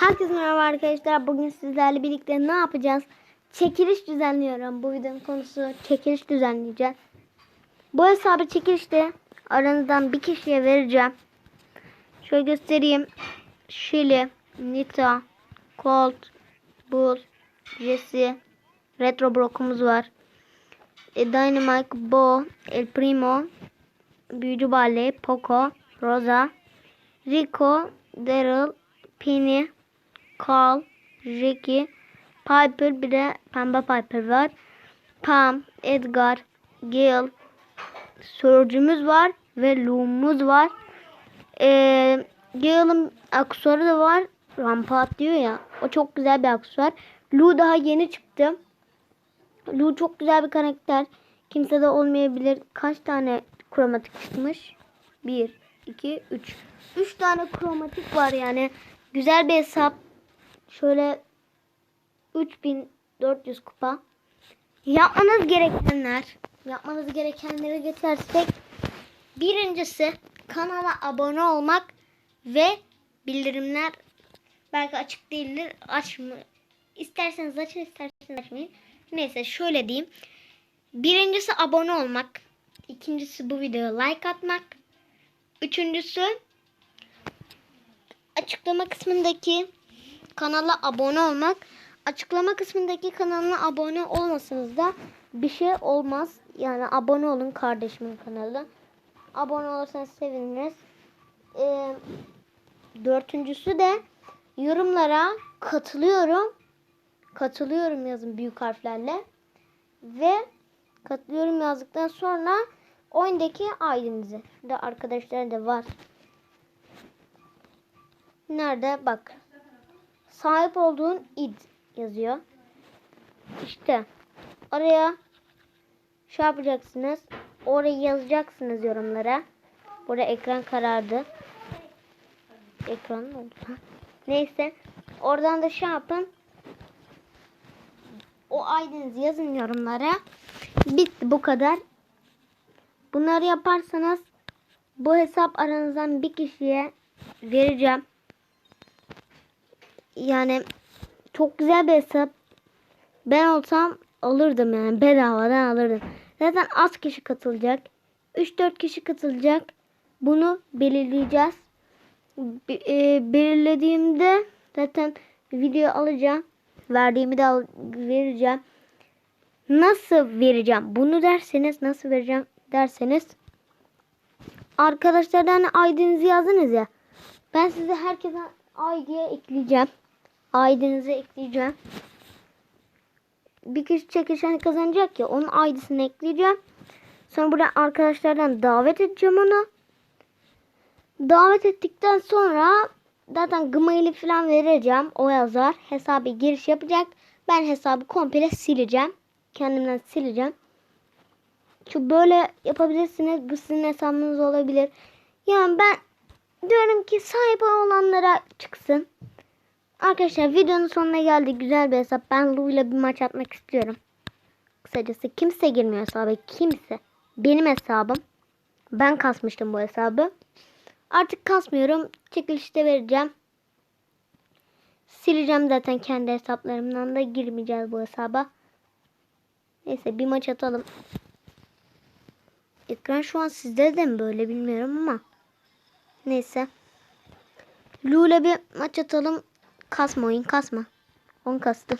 Herkese merhaba arkadaşlar. Bugün sizlerle birlikte ne yapacağız? Çekiliş düzenliyorum. Bu videonun konusu çekiliş düzenleyeceğiz. Bu hesabı çekilişte aranızdan bir kişiye vereceğim. Şöyle göstereyim. Shelly, Nita, Colt, Bull, Jesse, Retro Brock'umuz var. E, Dynamite, Bo, El Primo, Büyücü Barley, Poco, Rosa, Rico, Daryl, Penny, Carl, Jackie, Piper bir de Pembe Piper var. Pam, Edgar, Gale, Sörcümüz var ve Loom'umuz var. Ee, Gale'ın aksesuarı da var. Rampart diyor ya. O çok güzel bir aksesuar. Lou daha yeni çıktı. Lou çok güzel bir karakter. Kimse de olmayabilir. Kaç tane kromatik çıkmış? 1, 2, 3. 3 tane kromatik var yani. Güzel bir hesap. Şöyle 3400 kupa. Yapmanız gerekenler. Yapmanız gerekenleri getirsek. Birincisi kanala abone olmak ve bildirimler belki açık değildir. Açma. İsterseniz açın isterseniz açmayın. Neyse şöyle diyeyim. Birincisi abone olmak. İkincisi bu videoya like atmak. Üçüncüsü açıklama kısmındaki kanala abone olmak. Açıklama kısmındaki kanalına abone olmasanız da bir şey olmaz. Yani abone olun kardeşimin kanalına. Abone olursanız seviniriz. Ee, dördüncüsü de yorumlara katılıyorum. Katılıyorum yazın büyük harflerle. Ve katılıyorum yazdıktan sonra oyundaki ailenizi. Şurada arkadaşlar da var. Nerede? Bak. Sahip olduğun id yazıyor. İşte oraya şey yapacaksınız. Oraya yazacaksınız yorumlara. Burada ekran karardı. Ekran ne oldu? Neyse. Oradan da şey yapın. O aydınızı yazın yorumlara. Bitti bu kadar. Bunları yaparsanız bu hesap aranızdan bir kişiye vereceğim. Yani çok güzel bir hesap. Ben olsam alırdım yani bedavadan alırdım. Zaten az kişi katılacak. 3-4 kişi katılacak. Bunu belirleyeceğiz. Be- e, belirlediğimde zaten video alacağım. Verdiğimi de al- vereceğim. Nasıl vereceğim? Bunu derseniz nasıl vereceğim derseniz arkadaşlardan ID'nizi yazdınız ya. Ben size herkese ID'ye ekleyeceğim. ID'nizi ekleyeceğim. Bir kişi çekişen kazanacak ya. Onun ID'sini ekleyeceğim. Sonra burada arkadaşlardan davet edeceğim onu. Davet ettikten sonra zaten Gmail'i falan vereceğim. O yazar. Hesabı giriş yapacak. Ben hesabı komple sileceğim. Kendimden sileceğim. Şu böyle yapabilirsiniz. Bu sizin hesabınız olabilir. Yani ben diyorum ki sahip olanlara çıksın. Arkadaşlar videonun sonuna geldik. Güzel bir hesap. Ben Lu ile bir maç atmak istiyorum. Kısacası kimse girmiyor hesaba. Kimse. Benim hesabım. Ben kasmıştım bu hesabı. Artık kasmıyorum. Çekilişte vereceğim. Sileceğim zaten kendi hesaplarımdan da girmeyeceğiz bu hesaba. Neyse bir maç atalım. Ekran şu an sizde de mi böyle bilmiyorum ama. Neyse. Lule bir maç atalım. Kasma oyun kasma. On kastı.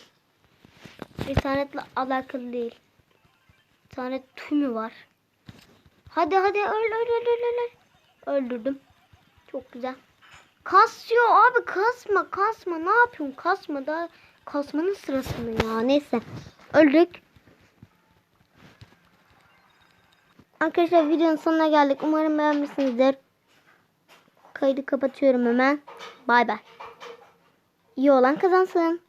İnternetle alakalı değil. Bir tane tümü var. Hadi hadi öl öl öl öl öl, öl. Öldürdüm. Çok güzel. Kasıyor abi kasma kasma ne yapıyorsun kasma da kasmanın sırası mı ya neyse öldük. Arkadaşlar videonun sonuna geldik. Umarım beğenmişsinizdir. Kaydı kapatıyorum hemen. Bay bay. İyi olan kazansın.